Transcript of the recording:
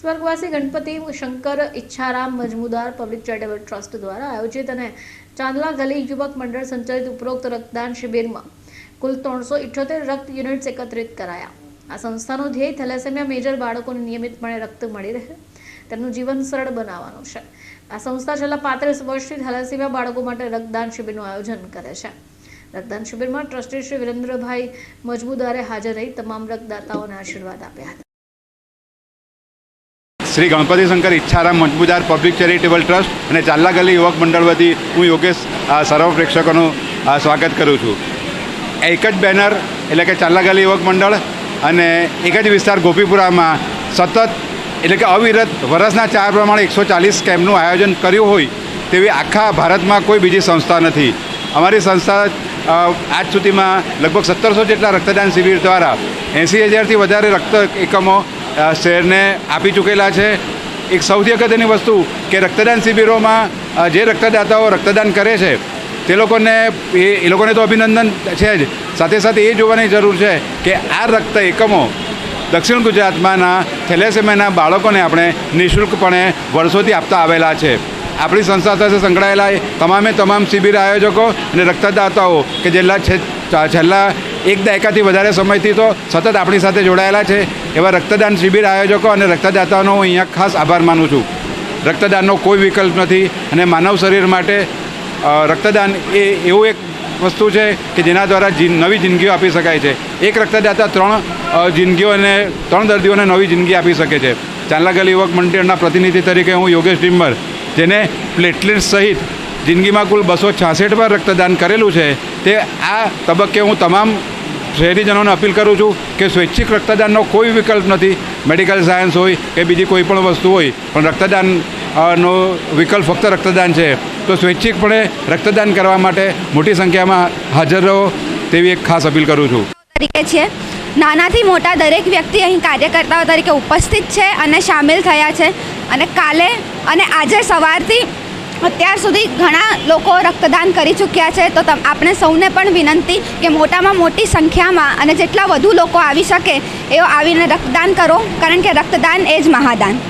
સ્વર્ગવાસી Ganpati Shankar Ichharam Majmudar public charitable trust દ્વારા આયોજિત અને ચાંદલા ગલી યુવક મંડળ સંચાલિત ઉપરોક્ત રક્તદાન શિબિરમાં કુલ ત્રણસો ઇઠ્યોતેર રક્ત યુનિટ્સ એકત્રિત કરાયા. આ સંસ્થાનો ધ્યેય થેલેસેમિયા મેજર બાળકોને નિયમિતપણે રક્ત મળી રહે, તેમનું જીવન સરળ બનાવવાનું છે. આ સંસ્થા છેલ્લા પાંત્રીસ વર્ષથી થેલેસેમિયા બાળકો માટે રક્તદાન શિબિરનું આયોજન કરે છે. રક્તદાન શિબિરમાં ટ્રસ્ટી શ્રી વિરેન્દ્રભાઈ મજબૂદારે હાજર રહી તમામ રક્તદાતાઓને આશીર્વાદ આપ્યા હતા. Shri Ganpati Shankar Ichharam Majmudar public charitable trust અને ચાલ્લા ગલી યુવક મંડળ વતી હું યોગેશ સર્વ પ્રેક્ષકોનું સ્વાગત કરું છું. એક જ બેનર એટલે કે ચાલ્લા ગલી યુવક મંડળ અને એક જ વિસ્તાર ગોપીપુરામાં સતત એટલે કે અવિરત વર્ષના ચાર પ્રમાણે એકસો ચાલીસ કેમ્પનું આયોજન કર્યું હોય તેવી આખા ભારતમાં કોઈ બીજી સંસ્થા નથી. અમારી સંસ્થા આજ સુધીમાં લગભગ સત્તરસો જેટલા રક્તદાન શિબિર દ્વારા એંસી હજારથી વધારે રક્ત એકમો શહેરને આપી ચૂકેલા છે. એક સૌથી અગત્યની વસ્તુ કે રક્તદાન શિબિરોમાં જે રક્તદાતાઓ રક્તદાન કરે છે, તે લોકોને એ લોકોને તો અભિનંદન છે જ. સાથે સાથે એ જોવાની જરૂર છે કે આ રક્ત એકમો દક્ષિણ ગુજરાતમાંના થેલેસેમિયાના બાળકોને આપણે નિઃશુલ્કપણે વર્ષોથી આપતા આવેલા છે. આપણી સંસ્થા સાથે સંકળાયેલા તમામે તમામ શિબિર આયોજકો અને રક્તદાતાઓ કે જેલા છેલ્લા એક દાયકાથી વધારે સમયથી તો સતત આપણી સાથે જોડાયેલા છે. એવા રક્તદાન શિબિર આયોજકો અને રક્તદાતાઓનો હું અહીંયા ખાસ આભાર માનું છું. રક્તદાનનો કોઈ વિકલ્પ નથી અને માનવ શરીર માટે રક્તદાન એ એવું એક વસ્તુ છે કે જેના દ્વારા નવી જિંદગીઓ આપી શકાય છે. એક રક્તદાતા ત્રણ જિંદગીઓ જિંદગીઓને ત્રણ દર્દીઓને નવી જિંદગી આપી શકે છે. ચાંદલાગલી યુવક મંડળના પ્રતિનિધિ તરીકે હું યોગેશ ડિમ્બર, જેને પ્લેટલેટ સહિત જિંદગીમાં કુલ બસો છાસઠ વાર રક્તદાન કરેલું છે. તે આ તબક્કે હું તમામ શહેરીજનોને અપીલ કરું છું કે સ્વૈચ્છિક રક્તદાનનો કોઈ વિકલ્પ નથી. મેડિકલ સાયન્સ હોય કે બીજી કોઈ પણ વસ્તુ હોય, પણ રક્તદાન નો વિકલ્પ ફક્ત રક્તદાન છે. તો સ્વૈચ્છિકપણે રક્તદાન કરવા માટે મોટી સંખ્યામાં હાજર રહો તેવી એક ખાસ અપીલ કરું છું. તરીકે છે. નાનાથી મોટા દરેક વ્યક્તિ અહીં કાર્યકર્તાઓ તરીકે ઉપસ્થિત છે અને સામેલ થયા છે. અને કાલે અને આજે સવારથી અત્યાર સુધી ઘણા લોકો રક્તદાન કરી ચૂક્યા છે, તો આપણે સૌને પણ વિનંતી કે મોટામાં મોટી સંખ્યામાં અને જેટલા વધુ લોકો આવી શકે, એઓ આવીને રક્તદાન કરો, કારણ કે રક્તદાન એ જ મહાદાન.